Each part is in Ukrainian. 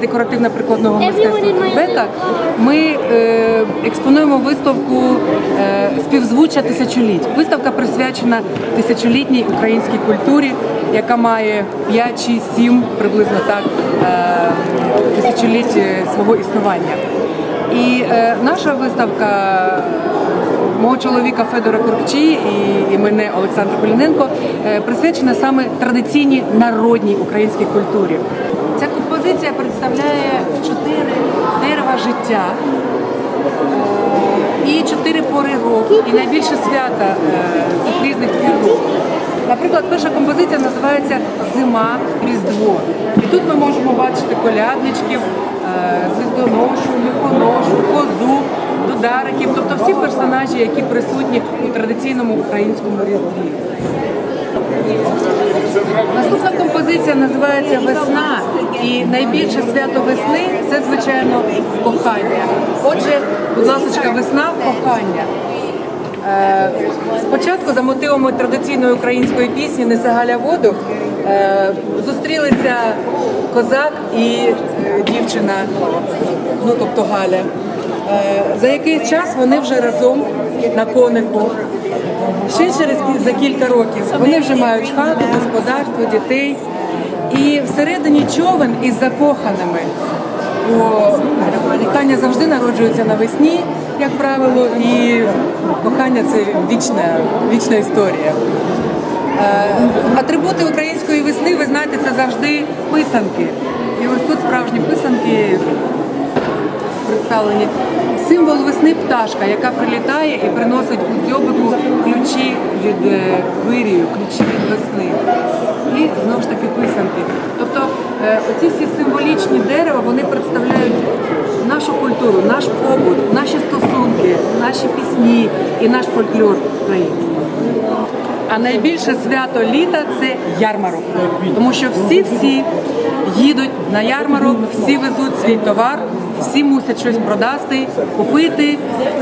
декоративно-прикладного мистецтва Турбека ми е, експонуємо виставку е, співзвуччя тисячоліть. Виставка присвячена тисячолітній українській культурі, яка має 5, 6, 7 приблизно так е, тисячоліть е, свого існування. І е, наша виставка мого чоловіка Федора Куркчі і, мене Олександра Поліненко е, присвячена саме традиційній народній українській культурі. Ця композиція представляє чотири дерева життя е, і чотири пори року, і найбільше свята е, цих різних року. Наприклад, перша композиція називається Зима Різдво. І тут ми можемо бачити колядничків, е, звіздоношу, міхоношу, козу, дудариків, тобто всі персонажі, які присутні у традиційному українському різдві. Наступна композиція називається Весна. І найбільше свято весни це, звичайно, кохання. Отже, будь ласка, весна кохання. Е, Спочатку за мотивами традиційної української пісні Неси Галя воду е, зустрілися козак і е, дівчина, ну тобто Галя. За якийсь час вони вже разом на конику. Ще через за кілька років вони вже мають хату, господарство, дітей. І всередині човен із закоханими. Бо кохання завжди народжується навесні, як правило, і кохання це вічна, вічна історія. Е, Атрибути української весни, ви знаєте, це завжди писанки. І ось тут справжні писанки представлені. Символ весни пташка, яка прилітає і приносить у дзьобику ключі від е, вирію, ключі від весни. І знову ж таки писанки. Тобто е, оці всі символічні дерева вони представляють нашу культуру, наш побут, наші стосунки, наші пісні і наш фольклор український. А найбільше свято літа це ярмарок, тому що всі-всі їдуть на ярмарок, всі везуть свій товар, всі мусять щось продати, купити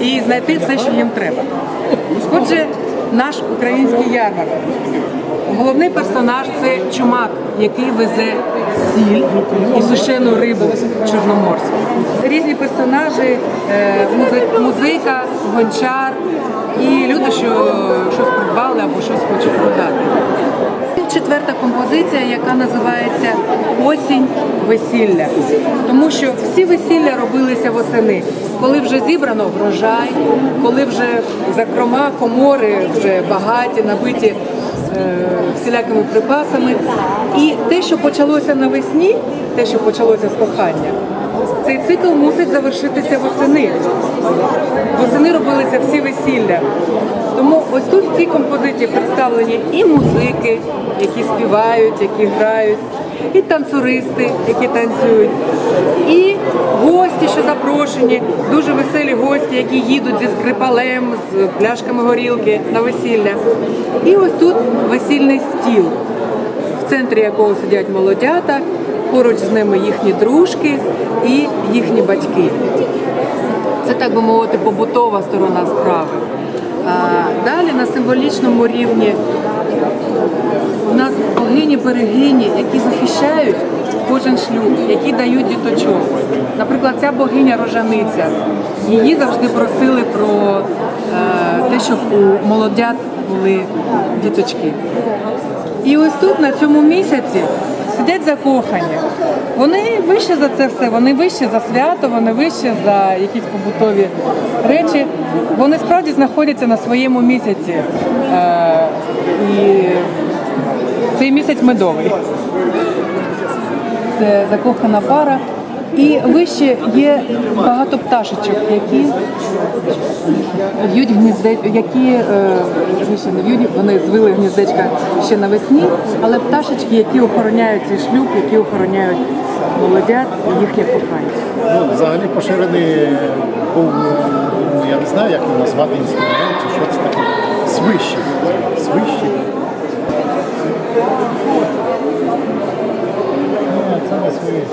і знайти все, що їм треба. Отже, наш український ярмарок. Головний персонаж це чумак, який везе сіль і сушену рибу чорноморську. Різні персонажі, е, музика, гончар і люди, що щось придбали або щось хочуть продати. Четверта композиція, яка називається Осінь весілля, тому що всі весілля робилися восени, коли вже зібрано врожай, коли вже зокрема комори вже багаті, набиті всілякими припасами. І те, що почалося навесні, те, що почалося з кохання, цей цикл мусить завершитися восени. Восени робилися всі весілля. Тому ось тут в цій композиції представлені і музики, які співають, які грають, і танцюристи, які танцюють, і гості, що запрошені, дуже веселі гості, які їдуть зі скрипалем, з пляшками горілки на весілля. І ось тут весільний стіл, в центрі якого сидять молодята, поруч з ними їхні дружки і їхні батьки. Це так би мовити побутова сторона справи. А далі на символічному рівні у нас богині берегині, які захищають кожен шлюб, які дають діточок. Наприклад, ця богиня рожаниця. Її завжди просили про е, те, щоб у молодят були діточки. І ось тут, на цьому місяці, сидять закохані. Вони вище за це все, вони вище за свято, вони вище за якісь побутові речі. Вони справді знаходяться на своєму місяці. Е, і цей місяць медовий. Це закохана пара. І вище є багато пташечок, які в'ють гнізде, які е, вище не в'ють, вони звили гніздечка ще навесні, але пташечки, які охороняють цей шлюб, які охороняють молодят і їхнє кохання. Ну, взагалі поширений був, ну, я не знаю, як його назвати інструмент, чи що це таке. Свищик. Свищик. Це не свищик.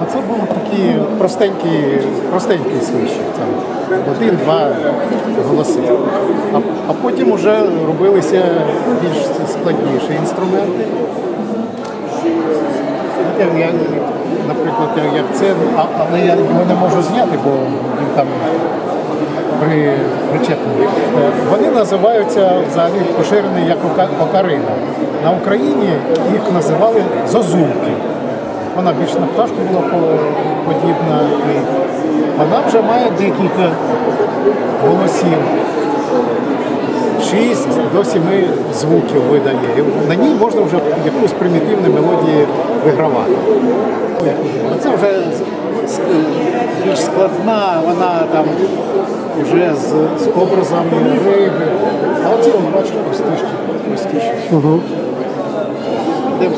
А це були такі простенький свищик. Там один-два голоси. А, а потім вже робилися більш складніші інструменти. Я, я, наприклад, як, це, але я його не можу зняти, бо він там при, причеплений. Е, Вони називаються взагалі поширені як ока- окарина. На Україні їх називали зозульки. Вона більш на пташку була подібна. І вона вже має декілька голосів. 6 до 7 звуків видає. І на ній можна вже якусь примітивну мелодію вигравати. А це вже більш складна, вона там вже з, з образами риби. А оці, от, бачите, простіші. простіші. Де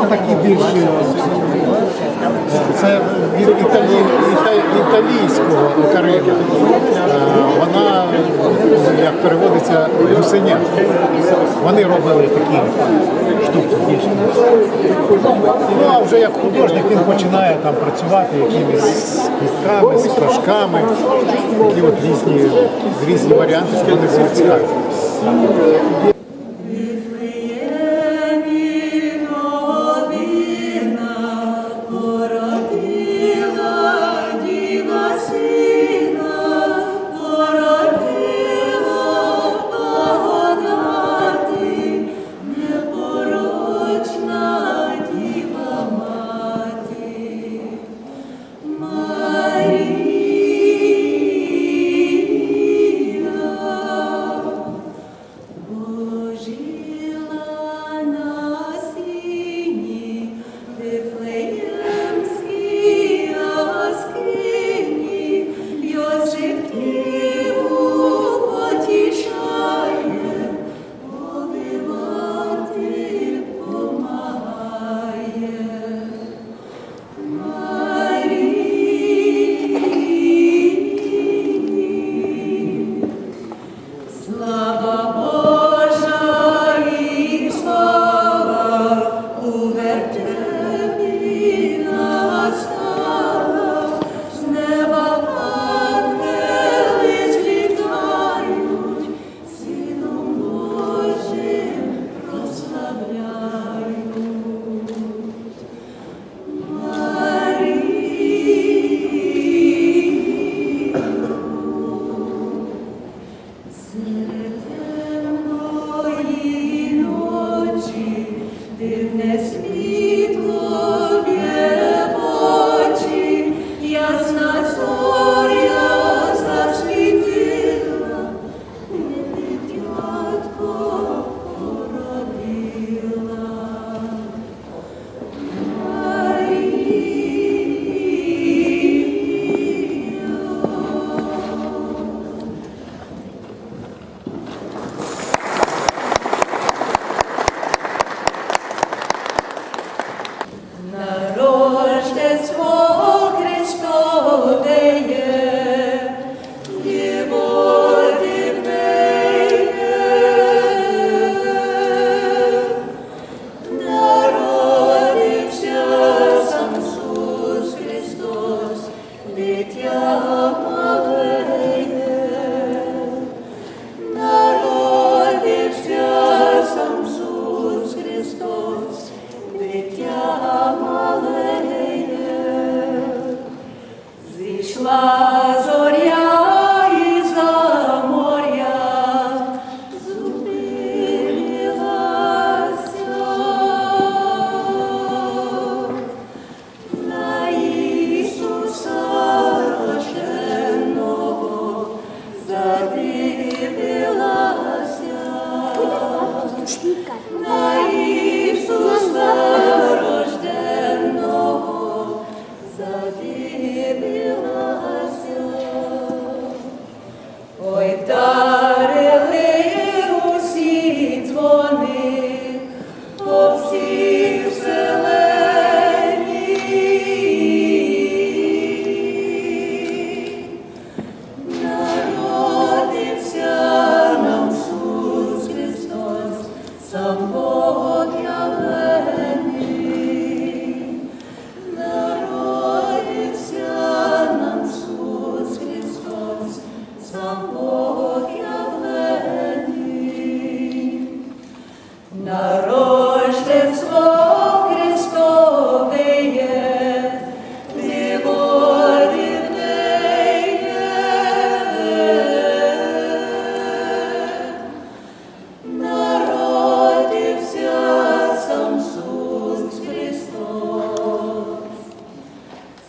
ну, такі більші. Це від італі... італійського окарина. Вона, як переводиться, гусеня. Вони робили такі штуки більш. Ну а вже як художник він починає там працювати якимись квітками, з пташками, такі от різні, різні варіанти, що вони цікаві.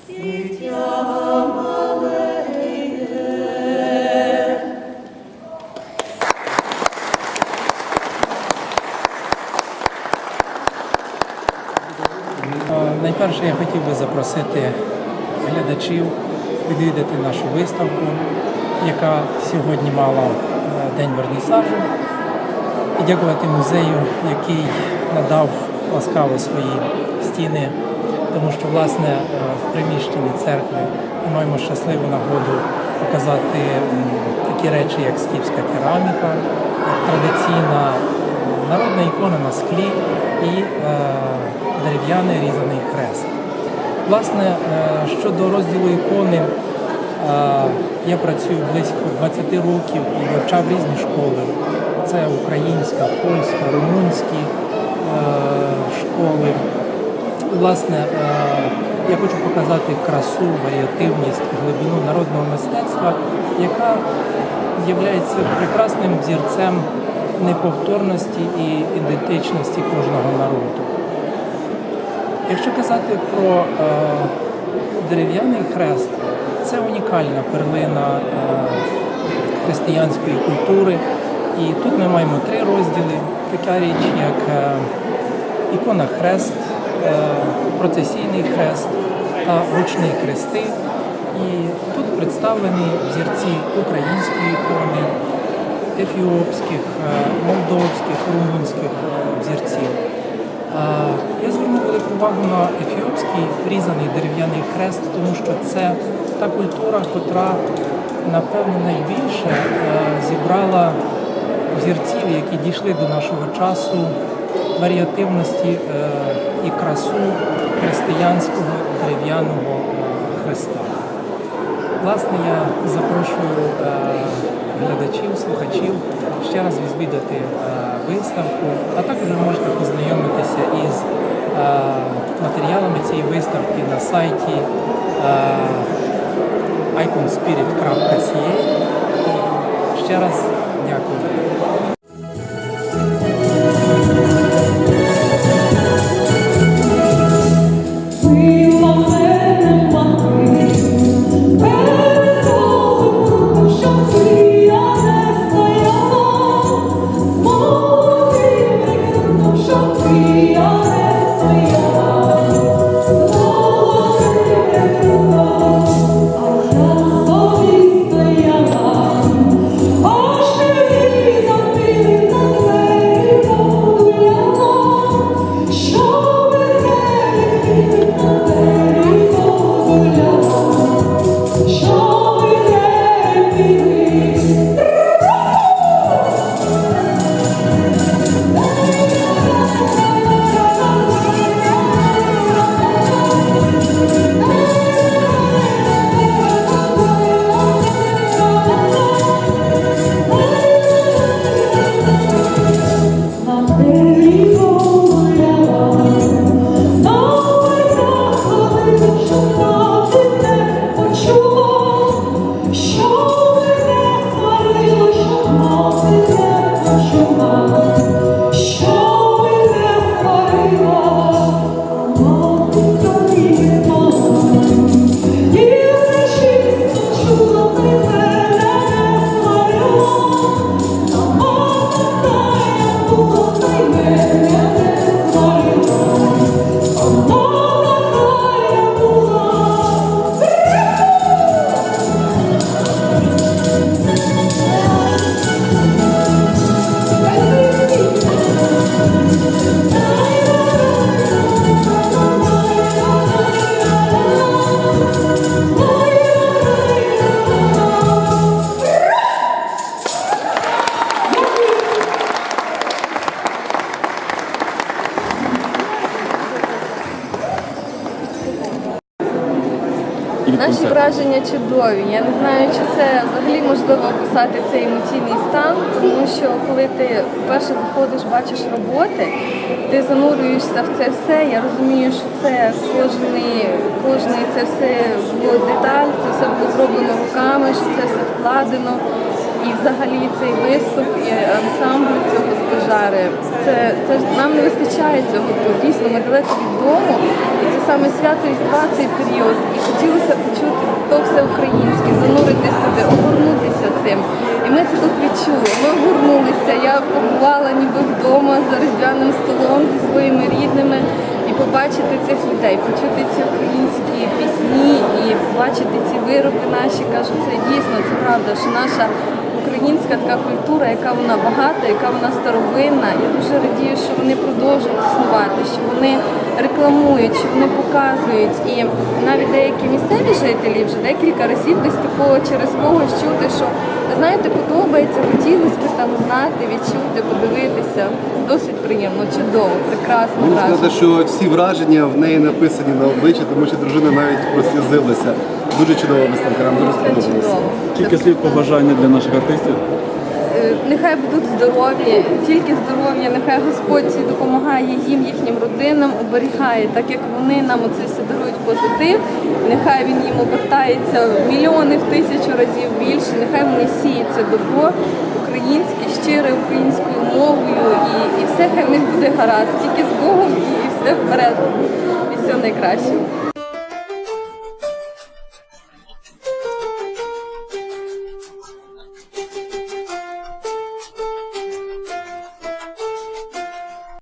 Е, найперше я хотів би запросити глядачів відвідати нашу виставку, яка сьогодні мала е, день вернісажу. І дякувати музею, який надав ласкаво свої стіни тому що власне е, в приміщенні церкви ми маємо щасливу нагоду показати такі речі, як скіфська кераміка, як традиційна е, народна ікона на склі і е, дерев'яний різаний хрест. Власне, щодо розділу ікони, я працюю близько 20 років і вивчав різні школи. Це українська, польська, румунські школи. Власне, е, я хочу показати красу, варіативність, глибину народного мистецтва, яка є прекрасним взірцем неповторності і ідентичності кожного народу. Якщо казати про е, дерев'яний хрест, це унікальна перлина е, християнської культури. І тут ми маємо три розділи. Така річ, як ікона хрест, процесійний хрест та ручний хрести. І тут представлені взірці української ікони, ефіопських, е, молдовських, румунських е, взірців. Е, Я звернув велику увагу на ефіопський різаний дерев'яний хрест, тому що це та культура, котра, напевно, найбільше е, зібрала взірців, які дійшли до нашого часу варіативності е, і красу християнського дерев'яного е, хреста. Власне, я запрошую е, глядачів, слухачів ще раз відвідати е, виставку, а також ви можете познайомитися із матеріалами цієї виставки на сайті iconspirit.ca. Ще раз дякую. Враження чудові. Я не знаю, чи це взагалі можливо описати цей емоційний стан, тому що коли ти вперше заходиш, бачиш роботи, ти занурюєшся в це все. Я розумію, що це кожний, кожний це все було деталь, це все було зроблено руками, що це все вкладено. І взагалі цей виступ і ансамбль цього стажари. Це, це нам не вистачає цього. Дійсно, ми далеко від дому. І це саме свято Різдва цей період. І хотілося почути то все українське, зануритися туди, огорнутися цим. І ми це тут відчули. Ми огорнулися. Я побувала ніби вдома за різдвяним столом зі своїми рідними. І побачити цих людей, почути ці українські пісні і побачити ці вироби наші. Кажу, це дійсно це правда, що наша українська така культура, яка вона багата, яка вона старовинна. Я дуже радію, що вони продовжують існувати, що вони рекламують, що вони показують. І навіть деякі місцеві жителі вже декілька разів десь такого через когось чути, що знаєте, подобається, хотілося б там знати, відчути, подивитися. Досить приємно, чудово, прекрасно. Враження. сказати, що всі враження в неї написані на обличчі, тому що дружина навіть прослізилася. Дуже чудова виставка, нам дуже сподобалося. Кілька слів побажання для наших артистів. Е, Нехай будуть здорові, тільки здоров'я, нехай Господь допомагає їм, їхнім родинам, оберігає, так як вони нам оце все дарують позитив. Нехай він їм обертається в мільйони, в тисячу разів більше. Нехай вони сіють це добро українське, щире українською мовою, і, і все хай в них буде гаразд. Тільки з Богом і все вперед. І все найкраще.